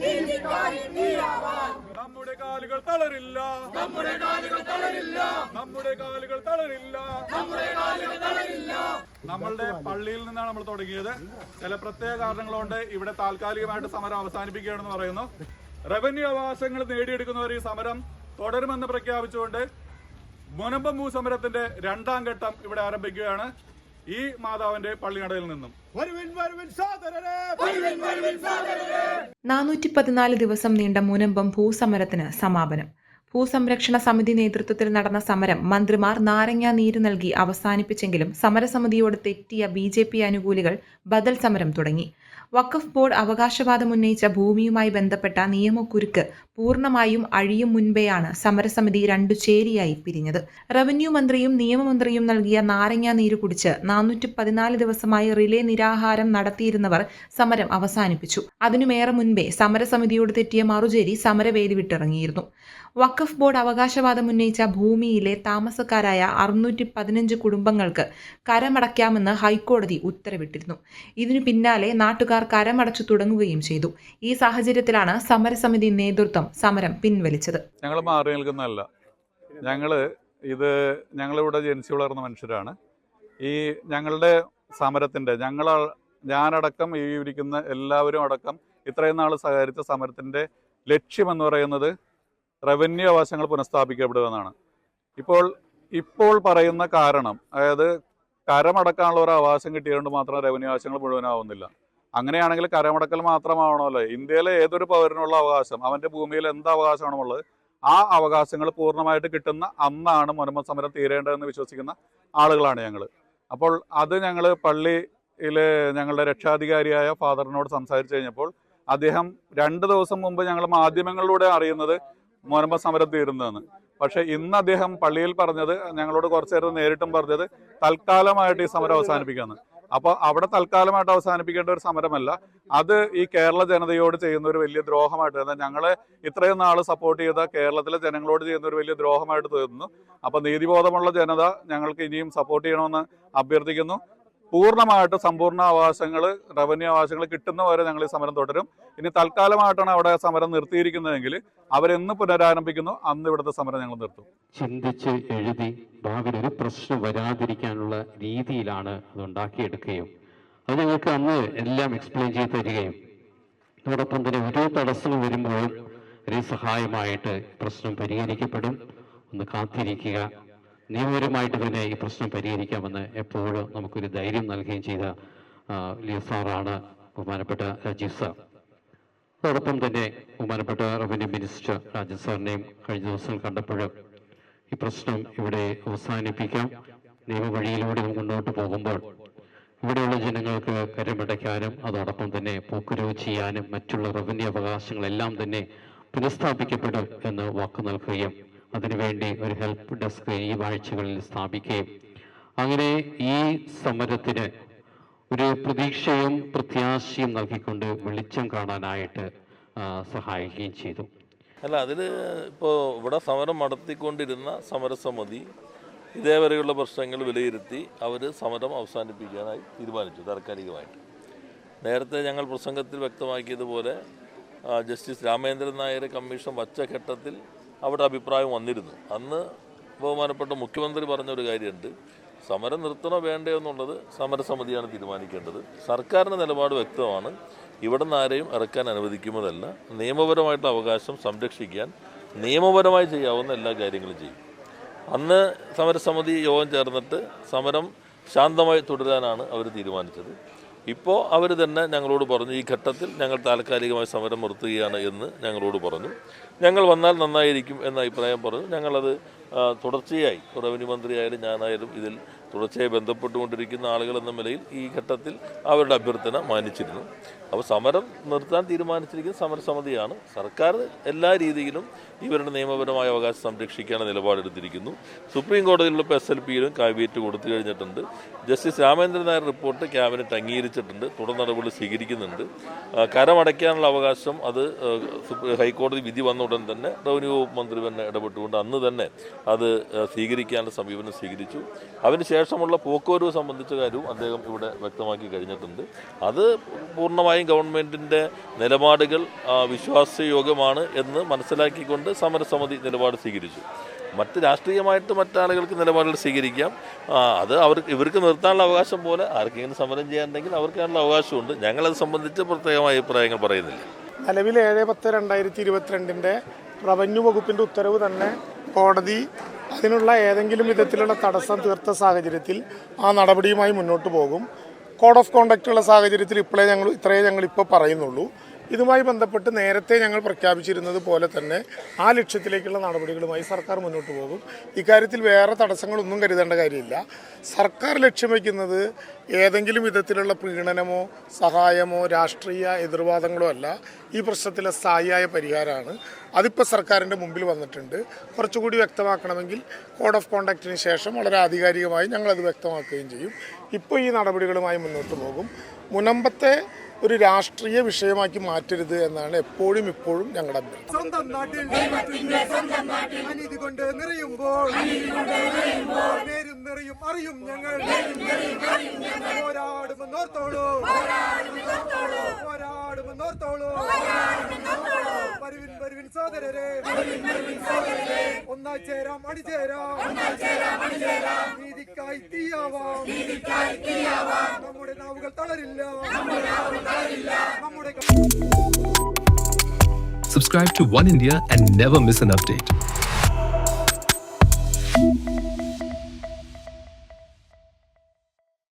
നീതിക്കായി തീയാവാം നമ്മുടെ കാലുകൾ തളരില്ല. നമ്മുടെ കാലുകൾ തളരില്ല. നമ്മുടെ കാലുകൾ തളരില്ല. നമ്മുടെ കാലുകൾ തളരില്ല. നമ്മളുടെ പള്ളിയിൽ നിന്നാണ് നമ്മൾ തുടങ്ങിയത്. ചില പ്രത്യേക കാരണങ്ങളുണ്ട്. ഇവിടെ താൽക്കാലികമായിട്ട് സമരം അവസാനിപ്പിക്കുകയാണെന്ന് പറയുന്നു. റവന്യൂ അവകാശങ്ങൾ നേടിയെടുക്കുന്നവർ ഈ സമരം തുടരുമെന്ന് പ്രഖ്യാപിച്ചുകൊണ്ട് മുനമ്പം സമരത്തിന്റെ രണ്ടാം ഘട്ടം ഇവിടെ ആരംഭിക്കുകയാണ്. ഈ മാതാവിന്റെ പള്ളിനടയിൽ നിന്നും. നാനൂറ്റി പതിനാല് ദിവസം നീണ്ട മുനമ്പം ഭൂസമരത്തിന് സമാപനം. ഭൂസംരക്ഷണ സമിതി നേതൃത്വത്തിൽ നടന്ന സമരം മന്ത്രിമാർ നാരങ്ങ നീര് നൽകി അവസാനിപ്പിച്ചെങ്കിലും സമരസമിതിയോട് തെറ്റിയ ബി ജെ പി അനുകൂലികൾ ബദൽ സമരം തുടങ്ങി. വഖഫ് ബോർഡ് അവകാശവാദം ഉന്നയിച്ച ഭൂമിയുമായി ബന്ധപ്പെട്ട നിയമക്കുരുക്ക് പൂർണമായും അഴിയും മുൻപെയാണ് സമരസമിതി രണ്ടു ചേരിയായി പിരിഞ്ഞത്. റവന്യൂ മന്ത്രിയും നിയമമന്ത്രിയും നൽകിയ നാരങ്ങ നീര് കുടിച്ച് നാനൂറ്റി പതിനാല് ദിവസമായി റിലേ നിരാഹാരം നടത്തിയിരുന്നവർ സമരം അവസാനിപ്പിച്ചു. അതിനുമേറെ മുൻപേ സമരസമിതിയോട് തെറ്റിയ മറുചേരി സമരവേദി വിട്ടിറങ്ങിയിരുന്നു. വഖഫ് ബോർഡ് അവകാശവാദം ഉന്നയിച്ച ഭൂമിയിലെ താമസക്കാരായ അറുന്നൂറ്റി പതിനഞ്ച് കുടുംബങ്ങൾക്ക് കരമടയ്ക്കാമെന്ന് ഹൈക്കോടതി ഉത്തരവിട്ടിരുന്നു. ഇതിനു പിന്നാലെ നാട്ടുകാർ കരമടച്ചു തുടങ്ങുകയും ചെയ്തു. ഈ സാഹചര്യത്തിലാണ് സമരസമിതി നേതൃത്വം സമരം പിൻവലിച്ചത്. ഞങ്ങൾ മാറി നിൽക്കുന്നതല്ല. ഞങ്ങൾ ഇത് ഞങ്ങളിവിടെ ജനിച്ചു വളർന്ന മനുഷ്യരാണ്. ഈ ഞങ്ങളുടെ സമരത്തിന്റെ ഞങ്ങൾ ഞാനടക്കം ഈ ഇരിക്കുന്ന എല്ലാവരും അടക്കം ഇത്രയും നാൾ സഹകരിച്ച സമരത്തിന്റെ ലക്ഷ്യമെന്ന് പറയുന്നത് റവന്യൂ അവകാശങ്ങൾ പുനഃസ്ഥാപിക്കപ്പെടുക എന്നാണ് ഇപ്പോൾ ഇപ്പോൾ പറയുന്ന കാരണം അതായത് കരമടക്കാനുള്ള ഒരു അവകാശം കിട്ടിയതുകൊണ്ട് മാത്രം റവന്യൂ അവകാശങ്ങൾ മുഴുവനാവുന്നില്ല. അങ്ങനെയാണെങ്കിൽ കരമടക്കൽ മാത്രമാവണമല്ലോ. ഇന്ത്യയിലെ ഏതൊരു പൗരനുള്ള അവകാശം അവന്റെ ഭൂമിയിൽ എന്ത് അവകാശമാണുള്ളത് ആ അവകാശങ്ങൾ പൂർണമായിട്ട് കിട്ടുന്ന അന്നാണ് മുനമ്പ സമരം തീരേണ്ടതെന്ന് വിശ്വസിക്കുന്ന ആളുകളാണ് ഞങ്ങൾ അപ്പോൾ അത് ഞങ്ങൾ പള്ളിയിലെ ഞങ്ങളുടെ രക്ഷാധികാരിയായ ഫാദറിനോട് സംസാരിച്ചു കഴിഞ്ഞപ്പോൾ അദ്ദേഹം രണ്ട് ദിവസം മുമ്പ് ഞങ്ങൾ മാധ്യമങ്ങളിലൂടെ അറിയുന്നത് മുനമ്പ സമരം തീരുന്നതെന്ന്. പക്ഷെ ഇന്ന് അദ്ദേഹം പള്ളിയിൽ പറഞ്ഞത് ഞങ്ങളോട് കുറച്ചു നേരം നേരിട്ടും പറഞ്ഞത് തൽക്കാലമായിട്ട് ഈ സമരം അവസാനിപ്പിക്കാന്ന്. അപ്പൊ അവിടെ തൽക്കാലമായിട്ട് അവസാനിപ്പിക്കേണ്ട ഒരു സമരമല്ല. അത് ഈ കേരള ജനതയോട് ചെയ്യുന്ന ഒരു വലിയ ദ്രോഹമായിട്ട് എന്നാൽ ഞങ്ങളെ ഇത്രയും നാൾ സപ്പോർട്ട് ചെയ്ത കേരളത്തിലെ ജനങ്ങളോട് ചെയ്യുന്ന ഒരു വലിയ ദ്രോഹമായിട്ട് തീർന്നു. അപ്പോൾ നീതിബോധമുള്ള ജനത ഞങ്ങൾക്ക് ഇനിയും സപ്പോർട്ട് ചെയ്യണമെന്ന് അഭ്യർത്ഥിക്കുന്നു. പൂർണമായിട്ട് സമ്പൂർണ അവകാശങ്ങൾ റവന്യൂ അവകാശങ്ങൾ കിട്ടുന്നവരെ ഞങ്ങൾ ഈ സമരം തുടരും. ഇനി തൽക്കാലമായിട്ടാണ് അവിടെ സമരം നിർത്തിയിരിക്കുന്നതെങ്കിൽ അവരെന്ന് പുനരാരംഭിക്കുന്നു അന്ന് ഇവിടുത്തെ സമരം ഞങ്ങൾ നിർത്തും. ചിന്തിച്ച് എഴുതി ഭാവിയിൽ ഒരു പ്രശ്നം വരാതിരിക്കാനുള്ള രീതിയിലാണ് അത് ഉണ്ടാക്കിയെടുക്കുകയും അത് ഞങ്ങൾക്ക് അന്ന് എല്ലാം എക്സ്പ്ലെയിൻ ചെയ്ത് തരികയും അതോടൊപ്പം തന്നെ ഓരോ തടസ്സങ്ങൾ വരുമ്പോഴും ഒരു സഹായമായിട്ട് പ്രശ്നം പരിഹരിക്കപ്പെടും. ഒന്ന് കാത്തിരിക്കുക. നിയമപരമായിട്ട് തന്നെ ഈ പ്രശ്നം പരിഹരിക്കാമെന്ന് എപ്പോഴും നമുക്കൊരു ധൈര്യം നൽകുകയും ചെയ്ത വലിയ സാറാണ് ബഹുമാനപ്പെട്ട രാജീവ് സാർ. അതോടൊപ്പം തന്നെ ബഹുമാനപ്പെട്ട റവന്യൂ മിനിസ്റ്റർ രാജൻ സാറിനെയും കഴിഞ്ഞ ദിവസം കണ്ടപ്പോൾ ഈ പ്രശ്നം ഇവിടെ അവസാനിപ്പിക്കാം. നിയമവഴിയിലൂടെ വഴിയിലൂടെ മുന്നോട്ട് പോകുമ്പോൾ ഇവിടെയുള്ള ജനങ്ങൾക്ക് കരമടയ്ക്കാനും അതോടൊപ്പം തന്നെ പോക്കുരവ് ചെയ്യാനും മറ്റുള്ള റവന്യൂ അവകാശങ്ങളെല്ലാം തന്നെ പുനഃസ്ഥാപിക്കപ്പെടും എന്ന് വാക്ക് നൽകുകയും അതിനുവേണ്ടി ഒരു ഹെൽപ്പ് ഡെസ്ക് ഈ ആഴ്ചകളിൽ സ്ഥാപിക്കുകയും. അങ്ങനെ ഈ സമരത്തിന് ഒരു പ്രതീക്ഷയും പ്രത്യാശയും നൽകിക്കൊണ്ട് വെളിച്ചം കാണാനായിട്ട് സഹായിക്കുകയും ചെയ്തു. അല്ല അതിൽ ഇപ്പോൾ ഇവിടെ സമരം നടത്തിക്കൊണ്ടിരുന്ന സമരസമിതി ഇതേവരെയുള്ള പ്രശ്നങ്ങൾ വിലയിരുത്തി അവർ സമരം അവസാനിപ്പിക്കാനായി തീരുമാനിച്ചു താൽക്കാലികമായിട്ട്. നേരത്തെ ഞങ്ങൾ പ്രസംഗത്തിൽ വ്യക്തമാക്കിയതുപോലെ ജസ്റ്റിസ് രാമേന്ദ്രൻ നായർ കമ്മീഷൻ വച്ച ഘട്ടത്തിൽ അവിടെ അഭിപ്രായം വന്നിരുന്നു. അന്ന് ബഹുമാനപ്പെട്ട മുഖ്യമന്ത്രി പറഞ്ഞ ഒരു കാര്യമുണ്ട്. സമരം നിർത്തണോ വേണ്ടയോ എന്നുള്ളത് സമരസമിതിയാണ് തീരുമാനിക്കേണ്ടത്. സർക്കാരിന്റെ നിലപാട് വ്യക്തമാണ്. ഇവിടെ നിന്ന് ആരെയും ഇറക്കാൻ അനുവദിക്കുന്നതല്ല. നിയമപരമായിട്ടുള്ള അവകാശം സംരക്ഷിക്കാൻ നിയമപരമായി ചെയ്യാവുന്ന എല്ലാ കാര്യങ്ങളും ചെയ്യും. അന്ന് സമരസമിതി യോഗം ചേർന്നിട്ട് സമരം ശാന്തമായി തുടരാനാണ് അവർ തീരുമാനിച്ചത്. ഇപ്പോൾ അവർ തന്നെ ഞങ്ങളോട് പറഞ്ഞു ഈ ഘട്ടത്തിൽ ഞങ്ങൾ താൽക്കാലികമായി സമരം നിർത്തുകയാണ് എന്ന് ഞങ്ങളോട് പറഞ്ഞു. ഞങ്ങൾ വന്നാൽ നന്നായിരിക്കും എന്ന അഭിപ്രായം പറഞ്ഞു. ഞങ്ങളത് തുടർച്ചയായി. റവന്യൂ മന്ത്രിയായാലും ഞാനായാലും ഇതിൽ തുടർച്ചയായി ബന്ധപ്പെട്ടുകൊണ്ടിരിക്കുന്ന ആളുകൾ എന്ന നിലയിൽ ഈ ഘട്ടത്തിൽ അവരുടെ അഭ്യർത്ഥന മാനിച്ചിരുന്നു. അപ്പോൾ സമരം നിർത്താൻ തീരുമാനിച്ചിരിക്കുന്ന സമരസമിതിയാണ്. സർക്കാർ എല്ലാ രീതിയിലും ഇവരുടെ നിയമപരമായ അവകാശം സംരക്ഷിക്കാനുള്ള നിലപാടെടുത്തിരിക്കുന്നു. സുപ്രീം കോടതിയിലുള്ള എസ് എൽ പിയിലും കാവ്യേറ്റ് കൊടുത്തു കഴിഞ്ഞിട്ടുണ്ട്. Justice Ramendran Nair report cabinet അംഗീകരിച്ചിട്ടുണ്ട്. തുടർ നടപടികൾ സ്വീകരിക്കുന്നുണ്ട്. കരമടയ്ക്കാനുള്ള അവകാശം അത് ഹൈക്കോടതി വിധി വന്ന ഉടൻ തന്നെ റവന്യൂ വകുപ്പ് മന്ത്രി തന്നെ ഇടപെട്ടുകൊണ്ട് അന്ന് തന്നെ അത് സ്വീകരിക്കാനുള്ള സമീപനം സ്വീകരിച്ചു. അതിന് ശേഷമുള്ള പോക്കുവരവ് സംബന്ധിച്ച കാര്യവും അദ്ദേഹം ഇവിടെ വ്യക്തമാക്കി കഴിഞ്ഞിട്ടുണ്ട്. അത് പൂർണമായും ഗവൺമെന്റിന്റെ നിലപാടുകൾ വിശ്വാസയോഗ്യമാണ് എന്ന് മനസ്സിലാക്കിക്കൊണ്ട് സമരസമിതി നിലപാട് സ്വീകരിച്ചു. മറ്റ് രാഷ്ട്രീയമായിട്ട് മറ്റാളുകൾക്ക് നിലപാടുകൾ സ്വീകരിക്കാം. അത് അവർക്ക് ഇവർക്ക് നിർത്താനുള്ള അവകാശം പോലെ ആർക്കെങ്കിലും സമരം ചെയ്യാനുണ്ടെങ്കിൽ അവർക്കാണുള്ള അവകാശമുണ്ട്. ഞങ്ങളത് സംബന്ധിച്ച് പ്രത്യേകമായ അഭിപ്രായങ്ങൾ പറയുന്നില്ല. നിലവിൽ ഏഴ് പത്ത് രണ്ടായിരത്തി ഇരുപത്തിരണ്ടിന്റെ റവന്യൂ വകുപ്പിന്റെ ഉത്തരവ് തന്നെ കോടതി അതിനുള്ള ഏതെങ്കിലും വിധത്തിലുള്ള തടസ്സം തീർത്ത സാഹചര്യത്തിൽ ആ നടപടിയുമായി മുന്നോട്ട് പോകും. കോഡ് ഓഫ് കോണ്ടക്റ്റുള്ള സാഹചര്യത്തിൽ ഇപ്പോഴേ ഞങ്ങൾ ഇത്രയേ ഞങ്ങൾ ഇപ്പോൾ പറയുന്നുള്ളൂ. ഇതുമായി ബന്ധപ്പെട്ട് നേരത്തെ ഞങ്ങൾ പ്രഖ്യാപിച്ചിരുന്നത് പോലെ തന്നെ ആ ലക്ഷ്യത്തിലേക്കുള്ള നടപടികളുമായി സർക്കാർ മുന്നോട്ട് പോകും. ഇക്കാര്യത്തിൽ വേറെ തടസ്സങ്ങളൊന്നും കരുതേണ്ട കാര്യമില്ല. സർക്കാർ ലക്ഷ്യം വയ്ക്കുന്നത് ഏതെങ്കിലും വിധത്തിലുള്ള പ്രീണനമോ സഹായമോ രാഷ്ട്രീയ എതിർവാദങ്ങളോ അല്ല. ഈ പ്രശ്നത്തിലെ സ്ഥായിയായ പരിഹാരമാണ്. അതിപ്പോൾ സർക്കാരിന്റെ മുമ്പിൽ വന്നിട്ടുണ്ട്. കുറച്ചുകൂടി വ്യക്തമാക്കണമെങ്കിൽ കോഡ് ഓഫ് കോണ്ടാക്റ്റിന് ശേഷം വളരെ ആധികാരികമായി ഞങ്ങളത് വ്യക്തമാക്കുകയും ചെയ്യും. ഇപ്പോൾ ഈ നടപടികളുമായി മുന്നോട്ട് പോകും. മുനമ്പത്തെ ഒരു രാഷ്ട്രീയ വിഷയമാക്കി മാറ്റരുത് എന്നാണ് എപ്പോഴും ഇപ്പോഴും ഞങ്ങളുടെ സ്വന്തം നാട്ടിൽ അനീതി കൊണ്ട് നിറയുമ്പോൾ നേരും നിറയും അറിയും ഞങ്ങൾ. പോരാടുമെന്നോർത്തോളൂ. പോരാടുമെന്നോർത്തോളൂ. സോദരരെ ഒന്നായി ചേരാം അണിചേരാം. നീതിക്കായി തീയാവാം. നമ്മുടെ നാവുകൾ തളരില്ല. നമ്മുടെ Subscribe to One India and never miss an update.